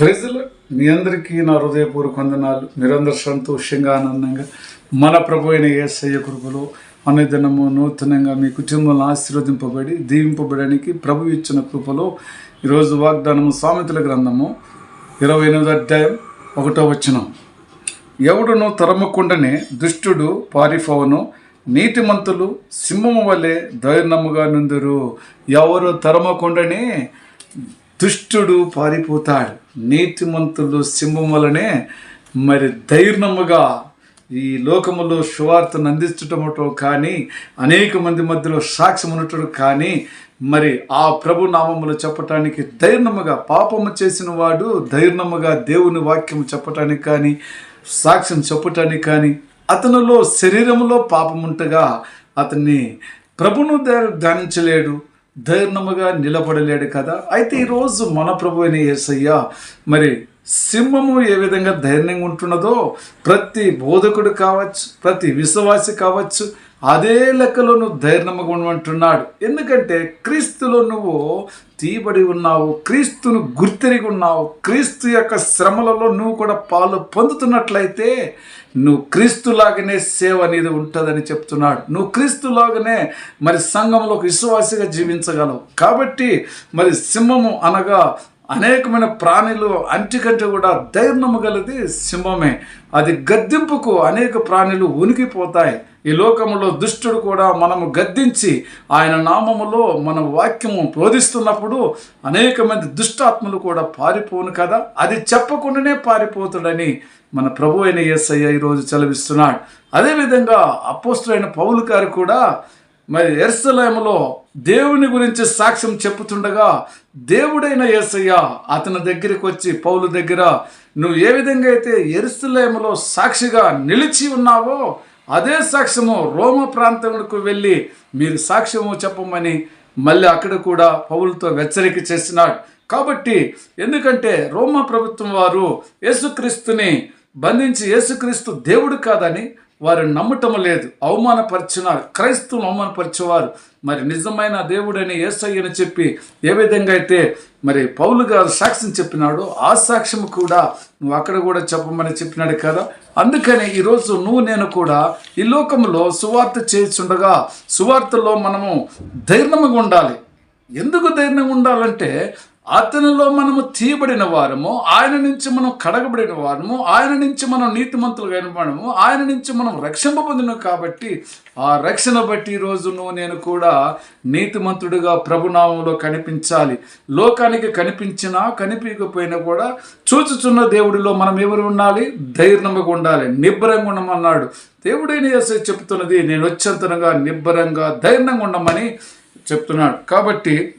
ప్రజలు మీ అందరికీ నా హృదయపూర్వక వందనాలు. మీరందరూ సంతోషంగా ఆనందంగా. మన ప్రభు అయిన ఏసయ్య కృపలో అనుదినము నూతనంగా మీ కుటుంబంలో ఆశీర్వదింపబడి దీవింపబడడానికి ప్రభు ఇచ్చిన కృపలో ఈరోజు వాగ్దానము సామెతల గ్రంథము ఇరవై ఎనిమిది అధ్యాయం ఒకటో వచ్చిన ఎవడును తరమకుండనే దుష్టుడు పారిపోవను నీతిమంతులు సింహము వలె ధైర్యముగా నుందురు. ఎవరు తరమకుండనే దుష్టుడు పారిపోతాడు. నీతిమంతులు సింహం వలనే మరి ధైర్యముగా ఈ లోకములో సువార్తను అందించటమటో కానీ అనేక మంది మధ్యలో సాక్ష్యం ఉండటం కానీ మరి ఆ ప్రభు నామములు చెప్పటానికి ధైర్యముగా పాపము చేసిన వాడు ధైర్యముగా దేవుని వాక్యం చెప్పటానికి కానీ సాక్ష్యం చెప్పటానికి కానీ అతనిలో శరీరంలో పాపముంటగా అతన్ని ప్రభును ధ్యానించలేడు. ధైర్యముగా నిలబడలేడు కదా. అయితే ఈరోజు మన ప్రభు అయిన యేసయ్య మరి సింహము ఏ విధంగా ధైర్యంగా ఉంటున్నదో ప్రతి బోధకుడు కావచ్చు ప్రతి విశ్వాసి కావచ్చు అదే లెక్కలో నువ్వు ధైర్యముగా ఉండమంటున్నాడు ఎందుకంటే క్రీస్తులో నువ్వు తీయబడి ఉన్నావు క్రీస్తును గుర్తెరిగి ఉన్నావు క్రీస్తు యొక్క శ్రమలలో నువ్వు కూడా పాలు పొందుతున్నట్లయితే నువ్వు క్రీస్తులాగానే సేవ అనేది ఉంటుందని చెప్తున్నాడు. నువ్వు క్రీస్తులాగానే మరి సంఘంలో ఒక విశ్వాసిగా జీవించగలవు. కాబట్టి మరి సింహము అనగా అనేకమైన ప్రాణులు అంటికంటే కూడా ధైర్యము గలది సింహమే. అది గద్దింపుకు అనేక ప్రాణులు ఉనికిపోతాయి. ఈ లోకములో దుష్టుడు కూడా మనము గద్దించి ఆయన నామములో మన వాక్యము బోధిస్తున్నప్పుడు అనేక మంది దుష్టాత్మలు కూడా పారిపోను కదా? అది చెప్పకుండానే పారిపోతాడని మన ప్రభు అయిన యేసయ్య ఈరోజు చలవిస్తున్నాడు అదేవిధంగా అపోస్తులైన పౌలు గారు కూడా మరి ఎర్సలేములో దేవుని గురించి సాక్ష్యం చెప్పుతుండగా దేవుడైన ఏసయ్య అతని దగ్గరికి వచ్చి పౌలు దగ్గర నువ్వు ఏ విధంగా అయితే ఎరుసలేములో సాక్షిగా నిలిచి ఉన్నావో అదే సాక్ష్యము రోమ ప్రాంతంకు వెళ్ళి మీరు సాక్ష్యము చెప్పమని మళ్ళీ అక్కడ కూడా పౌలతో హెచ్చరిక చేసినాడు. కాబట్టి ఎందుకంటే రోమా ప్రభుత్వం వారు యేసుక్రీస్తుని బంధించి యేసుక్రీస్తు దేవుడు కాదని వారు నమ్మటం లేదు. అవమానపరిచినారు. క్రైస్తవులు అవమానపరిచేవారు. మరి నిజమైన దేవుడని ఏసయ్యని చెప్పి ఏ విధంగా అయితే మరి పౌలు గారు సాక్ష్యం చెప్పినాడో ఆ సాక్ష్యం కూడా నువ్వు అక్కడ కూడా చెప్పమని చెప్పినాడు కదా. అందుకని ఈరోజు నువ్వు నేను కూడా ఈ లోకంలో సువార్త చేస్తుండగా సువార్తలో మనము ధైర్యంగా ఉండాలి. ఎందుకు ధైర్యంగా ఉండాలంటే అతనిలో మనము తీయబడిన వారము ఆయన నుంచి మనం కడగబడిన వారము ఆయన నుంచి మనం నీతిమంతులు అయినవాడము ఆయన నుంచి మనం రక్షణ పొందిన కాబట్టి ఆ రక్షణ బట్టి ఈరోజు నువ్వు నేను కూడా నీతిమంతుడిగా ప్రభునామంలో కనిపించాలి. లోకానికి కనిపించినా కనిపించకపోయినా కూడా చూచుచున్న దేవుడిలో మనం ఎవరు ఉండాలి? ధైర్యంగా ఉండాలి. నిబ్బరంగా ఉండమన్నాడు. దేవుడైన యేసయ్య చెప్తున్నది నేను వచ్చేంతనగా నిబ్బరంగా ధైర్యంగా ఉండమని చెప్తున్నాడు. కాబట్టి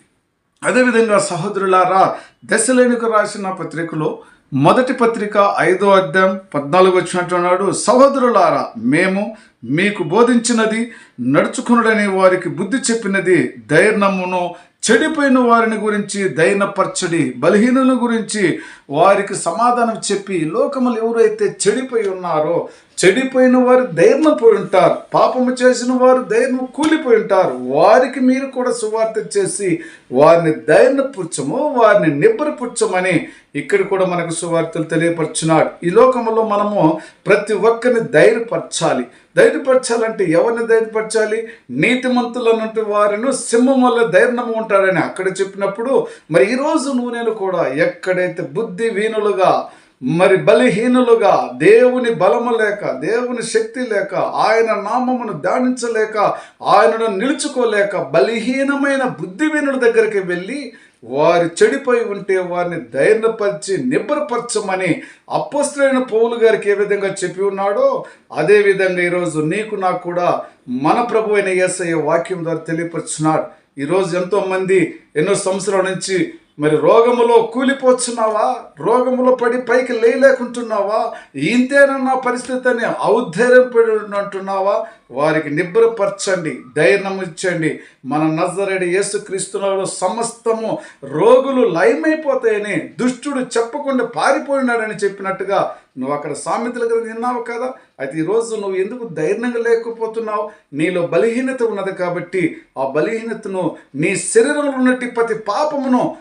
అదేవిధంగా సహోదరులారా దశలేనికు రాసిన పత్రికలో మొదటి పత్రిక ఐదో అధ్యాయం పద్నాలుగు వచ్చినట్టున్నాడు సహోదరులారా మేము మీకు బోధించినది నడుచుకునుడని వారికి బుద్ధి చెప్పినది ధైర్యమును చెడిపోయిన వారిని గురించి దైనపరచడి బలహీనుల గురించి వారికి సమాధానం చెప్పి లోకములు ఎవరైతే చెడిపోయి ఉన్నారో చెడిపోయిన వారు ధైర్యం పోయి ఉంటారు. పాపము చేసిన వారు ధైర్యం కూలిపోయి ఉంటారు. వారికి మీరు కూడా సువార్త చేసి వారిని ధైర్యపుచ్చము వారిని నిబ్బరపుచ్చమని ఇక్కడ కూడా మనకు సువార్తలు తెలియపరుచున్నాడు ఈ లోకంలో మనము ప్రతి ఒక్కరిని ధైర్యపరచాలి. ధైర్యపరచాలంటే ఎవరిని ధైర్యపరచాలి? నీతిమంతులన్నట్టు వారిని సింహం వల్ల ధైర్యం ఉంటాడని అక్కడ చెప్పినప్పుడు మరి ఈరోజు నువ్వు నేను కూడా ఎక్కడైతే బుద్ధి వీణులుగా మరి బలహీనులుగా దేవుని బలము లేక దేవుని శక్తి లేక ఆయన నామమును ధ్యానించలేక ఆయనను నిలుచుకోలేక బలహీనమైన బుద్ధిహీనుల దగ్గరికి వెళ్ళి వారు చెడిపోయి ఉంటే వారిని ధైర్యపరిచి నిబ్బరపరచమని అప్పస్తులైన పౌలు గారికి ఏ విధంగా చెప్పి ఉన్నాడో అదేవిధంగా ఈరోజు నీకు నాకు కూడా మన ప్రభు అయిన ఎస్ఐ వాక్యం ద్వారా తెలియపరుచున్నాడు. ఈరోజు ఎంతోమంది ఎన్నో సంవత్సరాల నుంచి మరి రోగములో కూలిపోతున్నావా రోగములో పడి పైకి లేయలేకుంటున్నావా? ఇంతేనన్న పరిస్థితి అని ఔద్ధైర్యపడి అంటున్నావా వారికి నిబ్రపరచండి ధైర్యం ఇచ్చండి. మన నజరడి యేసుక్రీస్తులలో సమస్తము రోగులు లయమైపోతాయని దుష్టుడు చెప్పకుండా పారిపోయినాడని చెప్పినట్టుగా నువ్వు అక్కడ సామెతల దగ్గర విన్నావు కదా? అయితే ఈరోజు నువ్వు ఎందుకు ధైర్యంగా లేకపోతున్నావు? నీలో బలహీనత ఉన్నది కాబట్టి ఆ బలహీనతను నీ శరీరంలో ఉన్నట్టు ప్రతి పాపమును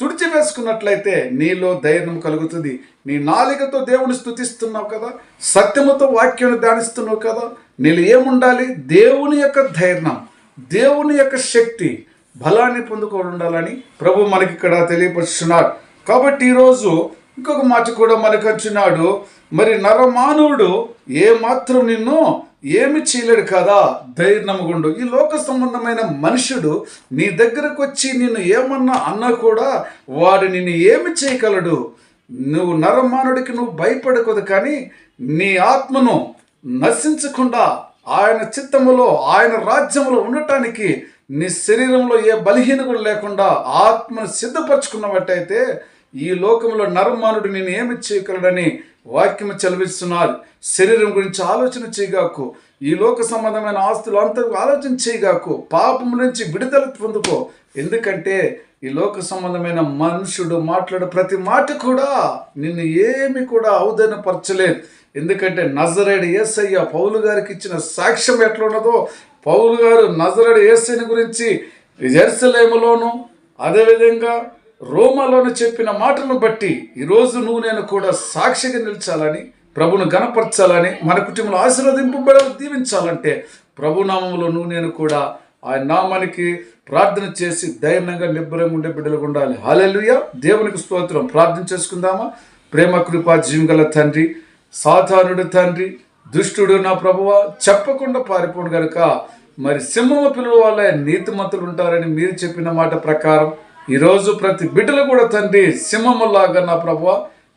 తుడిచివేసుకున్నట్లయితే నీలో ధైర్యం కలుగుతుంది. నీ నాలికతో దేవుని స్థుతిస్తున్నావు కదా. సత్యముతో వాక్యాన్ని ధ్యానిస్తున్నావు కదా. నీళ్ళు ఏముండాలి? దేవుని యొక్క ధైర్యం. దేవుని యొక్క శక్తి. బలాన్ని పొందుకొని ఉండాలని ప్రభు మనకి ఇక్కడ తెలియపరుస్తున్నాడు. కాబట్టి ఈరోజు ఇంకొక మాట కూడా మనకు వచ్చినాడు మరి నరమానవుడు ఏ మాత్రం నిన్ను ఏమి చేయలేడు కదా? ధైర్యముగుండు. ఈ లోక సంబంధమైన మనుషుడు నీ దగ్గరకు వచ్చి నిన్ను ఏమన్నా అన్నా కూడా వాడు నిన్ను ఏమి చేయగలడు? నువ్వు నరమానుడికి నువ్వు భయపడకూడదు కానీ నీ ఆత్మను నశించకుండా ఆయన చిత్తములో ఆయన రాజ్యములో ఉండటానికి నీ శరీరంలో ఏ బలహీనత లేకుండా ఆత్మను సిద్ధపరచుకున్నట్టయితే ఈ లోకంలో నరమానుడు నేను ఏమి చేయగలడని వాక్యము చలవిస్తున్నారు శరీరం గురించి ఆలోచన చేయగాకు. ఈ లోక సంబంధమైన ఆస్తులు అంత ఆలోచన చేయగాకు. పాపం నుంచి విడుదల పొందుకో. ఎందుకంటే ఈ లోక సంబంధమైన మనుషుడు మాట్లాడే ప్రతి మాట కూడా నిన్ను ఏమి కూడా ఔదనపరచలేదు ఎందుకంటే నజరేడు ఏసయ్య పౌలు గారికి ఇచ్చిన సాక్ష్యం ఎట్లా ఉన్నదో పౌలు గారు నజరేడు ఏసైని గురించి జెరూసలేములోను అదేవిధంగా రోమాలోని చెప్పిన మాటలను బట్టి ఈరోజు నువ్వు నేను కూడా సాక్షిగా నిలిచాలని ప్రభును గణపరచాలని మన కుటుంబంలో ఆశీర్వదింపబడ దీవించాలంటే ప్రభు నామంలో నువ్వు నేను కూడా ఆయన నామానికి ప్రార్థన చేసి ధైర్యంగా నిబ్బరంగా ఉండే బిడ్డలుగా ఉండాలి. హాలెలుయ దేవునికి స్తోత్రం. ప్రార్థన చేసుకుందామా? ప్రేమ కృప జీవగల తండ్రి సాధారణుడు తండ్రి దుష్టుడు నా ప్రభువ చెప్పకుండా పారిపోడు గనుక. మరి సింహము పిలువ వల్ల నీతిమంతులు ఉంటారని మీరు చెప్పిన మాట ప్రకారం ఈరోజు ప్రతి బిడ్డలు కూడా తండ్రి సింహములాగా నా ప్రభు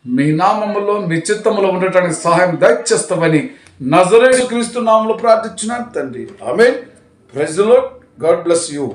మీ నామములో మీ చిత్తములో ఉండటానికి సహాయం దయచేస్తామని నజరేసు క్రీస్తు నామంలో ప్రార్థించినాను తండ్రి. ఆమె ప్రజలో గాడ్ బ్లెస్ యూ.